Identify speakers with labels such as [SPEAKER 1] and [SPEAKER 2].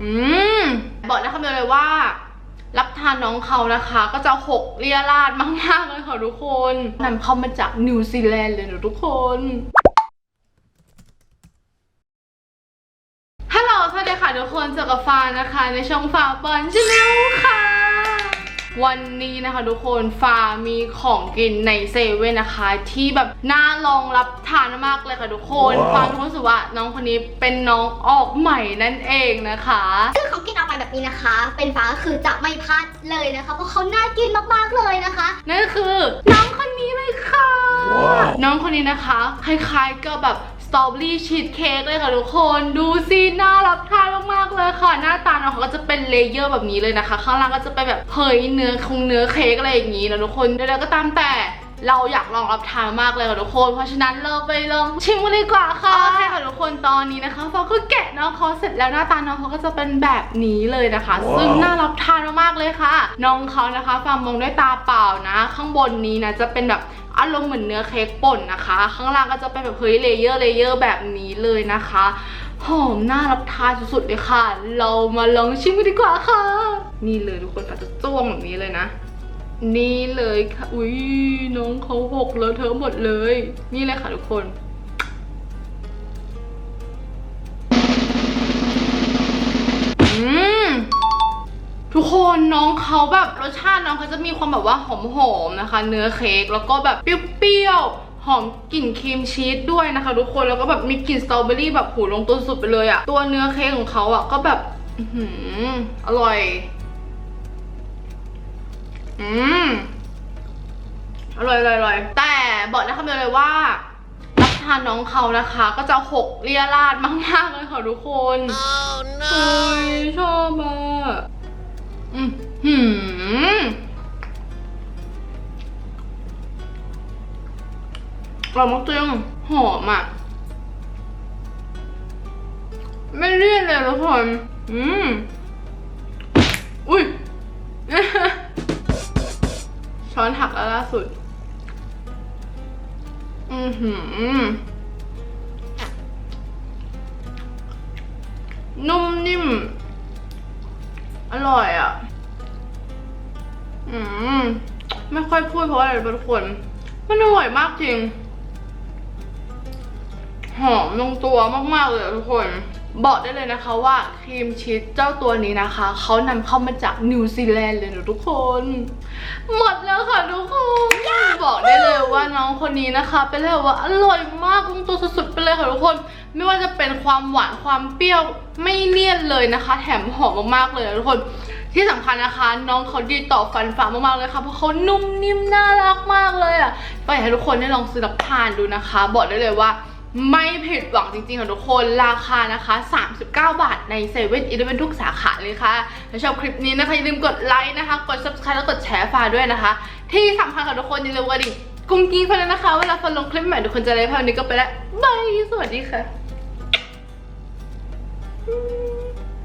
[SPEAKER 1] อืมบอกได้คำเดียวเลยว่า รับทานน้องเขานะคะ ก็จะหกเรียราดมากๆเลยค่ะทุกคนนำเข้ามาจากนิวซีแลนด์เลยนะทุกคนฮัลโหลสวัสดีค่ะทุกคนเจอกับฟานนะคะ ในช่องฟาเปิลชาแนลค่ะ วันนี้นะคะทุกคนฟามีของกินในเซเว่นนะคะ ที่แบบน่าลองรับทานมากเลยค่ะทุกคน
[SPEAKER 2] ว้าว
[SPEAKER 1] ฟารู้สึกว่าน้องคนนี้เป็นน้องออกใหม่นั่นเองนะคะ
[SPEAKER 3] ซึ่งของกินออกมาแบบนี้นะคะ เป็นฟ้าก็คือจะไม่พลาดเลยนะคะ เพราะเขาน่ากินมากๆเลยนะคะ
[SPEAKER 1] นั่นก็คือน้องคนนี้เลยค่ะ
[SPEAKER 2] ว้าว
[SPEAKER 1] น้องคนนี้นะคะ คล้ายๆกับแบบ สตรอเบอรี่ชีสเค้กเลยค่ะทุกคนดูสิน่ารับทานมากๆเลยค่ะ หน้าตาน้องเขาก็จะเป็นเลเยอร์แบบนี้เลยนะคะ ข้างล่างก็จะเป็นแบบเผยเนื้อคงเนื้อเค้กอะไรอย่างนี้นะทุกคนแล้วก็ตามแต่ เราอยากลองรับทานมากเลยค่ะทุกคน เพราะฉะนั้นเราไปลองชิมกันดีกว่าค่ะโอเคค่ะทุกคนตอนนี้นะคะฟอก็แกะน้องเขาเสร็จแล้วหน้าตาน้องเขาก็จะเป็นแบบนี้เลยนะคะ
[SPEAKER 2] ว้าว
[SPEAKER 1] ซึ่งน่ารับทานมากๆเลยค่ะ น้องเขานะคะฟาร์มมองด้วยตาเปล่านะ ข้างบนนี้นะจะเป็นแบบอารมณ์เหมือนเนื้อเค้กป่นนะคะ ข้างล่างก็จะเป็นแบบเฮ้ยเลเยอร์เลเยอร์แบบนี้เลยนะคะหอมน่ารับทานสุดๆเลยค่ะ เรามาลองชิมกันดีกว่าค่ะ นี่เลยทุกคนอาจจะจ้วงแบบนี้เลยนะ นี่เลยค่ะ อุ้ยน้องเขาหกแล้วเธอหมดเลย นี่เลยค่ะทุกคนทุกคนน้องเขาแบบรสชาติน้องเขาจะมีความแบบว่าหอมๆนะคะ เนื้อเค้กแล้วก็แบบเปรี้ยวๆหอมกลิ่นครีมชีสด้วยนะคะ ทุกคนแล้วก็แบบมีกลิ่นสตรอเบอรี่แบบหูลงตัวสุดไปเลยอะตัวเนื้อเค้กของเขาอะก็แบบอื้อหืออร่อย อืมอร่อยอร่อยอร่อยแต่บอกได้คำเดียวเลยว่ารับทานน้องเขานะคะ ก็จะหกเรียราดมากๆเลยค่ะทุกคน
[SPEAKER 2] Oh
[SPEAKER 1] โอ้ยชอบอะอืมหืมกรอบมากจริงหอมอะ ไม่เลี่ยนเลยทุกคน อืม ช้อนหักแล้วล่าสุด อือหือ นุ่มนิ่ม อร่อยอะ อืม ไม่ค่อยพูดเพราะอะไรทุกคน มันอร่อยมากจริง หอมลงตัวมาก ๆ เลยทุกคน บอกได้เลยนะคะว่าครีมชีสเจ้าตัวนี้นะคะ เขานำเข้ามาจากนิวซีแลนด์เลยนะทุกคน หมดแล้วค่ะทุกคน บอกได้เลยว่าน้องคนนี้นะคะ เป็นเลยว่าอร่อยมากลงตัวสุดๆไปเลยค่ะทุกคน ไม่ว่าจะเป็นความหวานความเปรี้ยวไม่เลี่ยนเลยนะคะ แถมหอมมากๆเลยนะทุกคนที่สำคัญนะคะ น้องเขาดีต่อฟันฟ้ามากๆเลยค่ะเพราะเขานุ่มนิ่มน่ารักมากเลยอะก็อยากให้ทุกคนได้ลองซื้อรับทานดูนะคะ บอกได้เลยว่า ไม่ผิดหวังจริงๆค่ะทุกคนราคานะคะ 39 บาทในเซเว่นอีเลฟเว่นทุกสาขาเลยค่ะถ้าชอบคลิปนี้นะคะ อย่าลืมกดไลค์นะคะ กด subscribe แล้วกดแชร์ฝาด้วยนะคะ ที่สำคัญค่ะทุกคน อย่าลืมกระดิ่งกุ้งกิ้งไปเลยนะคะเวลาฟันลงคลิปใหม่ทุกคนจะได้ภาพนี้ก็ไปแล้วบาย สวัสดีค่ะ